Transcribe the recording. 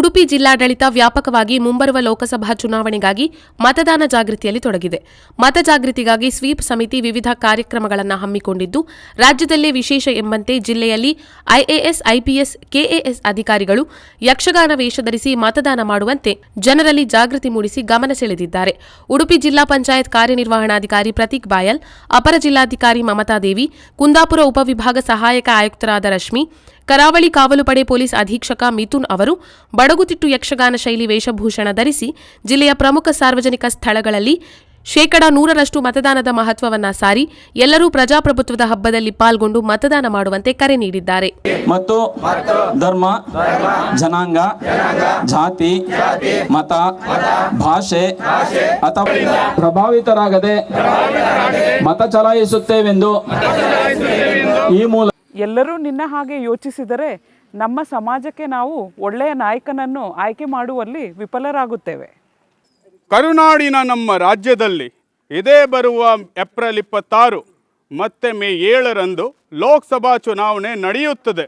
ಉಡುಪಿ ಜಿಲ್ಲಾಡಳಿತ ವ್ಯಾಪಕವಾಗಿ ಮುಂಬರುವ ಲೋಕಸಭಾ ಚುನಾವಣೆಗಾಗಿ ಮತದಾನ ಜಾಗೃತಿಯಲ್ಲಿ ತೊಡಗಿದೆ. ಮತ ಜಾಗೃತಿಗಾಗಿ ಸ್ವೀಪ್ ಸಮಿತಿ ವಿವಿಧ ಕಾರ್ಯಕ್ರಮಗಳನ್ನು ಹಮ್ಮಿಕೊಂಡಿದ್ದು, ರಾಜ್ಯದಲ್ಲೇ ವಿಶೇಷ ಎಂಬಂತೆ ಜಿಲ್ಲೆಯಲ್ಲಿ ಐಎಎಸ್, ಐಪಿಎಸ್, ಕೆಎಎಸ್ ಅಧಿಕಾರಿಗಳು ಯಕ್ಷಗಾನ ವೇಷ ಧರಿಸಿ ಮತದಾನ ಮಾಡುವಂತೆ ಜನರಲ್ಲಿ ಜಾಗೃತಿ ಮೂಡಿಸಿ ಗಮನ ಸೆಳೆದಿದ್ದಾರೆ. ಉಡುಪಿ ಜಿಲ್ಲಾ ಪಂಚಾಯತ್ ಕಾರ್ಯನಿರ್ವಹಣಾಧಿಕಾರಿ ಪ್ರತೀಕ್ ಬಾಯಲ್, ಅಪರ ಜಿಲ್ಲಾಧಿಕಾರಿ ಮಮತಾ ದೇವಿ, ಕುಂದಾಪುರ ಉಪವಿಭಾಗ ಸಹಾಯಕ ಆಯುಕ್ತರಾದ ರಶ್ಮಿ, ಕರಾವಳಿ ಕಾವಲು ಪಡೆ ಪೊಲೀಸ್ ಅಧೀಕ್ಷಕ ಮಿಥುನ್ ಅವರು ಬಡಗುತಿಟ್ಟು ಯಕ್ಷಗಾನ ಶೈಲಿ ವೇಷಭೂಷಣ ಧರಿಸಿ ಜಿಲ್ಲೆಯ ಪ್ರಮುಖ ಸಾರ್ವಜನಿಕ ಸ್ಥಳಗಳಲ್ಲಿ ಶೇಕಡಾ ನೂರರಷ್ಟು ಮತದಾನದ ಮಹತ್ವವನ್ನ ಸಾರಿ ಎಲ್ಲರೂ ಪ್ರಜಾಪ್ರಭುತ್ವದ ಹಬ್ಬದಲ್ಲಿ ಪಾಲ್ಗೊಂಡು ಮತದಾನ ಮಾಡುವಂತೆ ಕರೆ ನೀಡಿದ್ದಾರೆ. ಮತ್ತು ಧರ್ಮ, ಜನಾಂಗ, ಜಾತಿ, ಮತ, ಭಾಷೆ ಅಥವಾ ಪ್ರಭಾವಿತರಾಗದೆ ಮತ ಚಲಾಯಿಸುತ್ತೇವೆಂದು ಈ ಮೂಲ ಎಲ್ಲರೂ ನಿನ್ನ ಹಾಗೆ ಯೋಚಿಸಿದರೆ ನಮ್ಮ ಸಮಾಜಕ್ಕೆ ನಾವು ಒಳ್ಳೆಯ ನಾಯಕನನ್ನು ಆಯ್ಕೆ ಮಾಡುವಲ್ಲಿ ವಿಫಲರಾಗುತ್ತೇವೆ. ಕರುನಾಡಿನ ನಮ್ಮ ರಾಜ್ಯದಲ್ಲಿ ಇದೇ ಬರುವ ಏಪ್ರಿಲ್ ಇಪ್ಪತ್ತಾರು ಮತ್ತೆ ಮೇ ಏಳರಂದು ಲೋಕಸಭಾ ಚುನಾವಣೆ ನಡೆಯುತ್ತದೆ.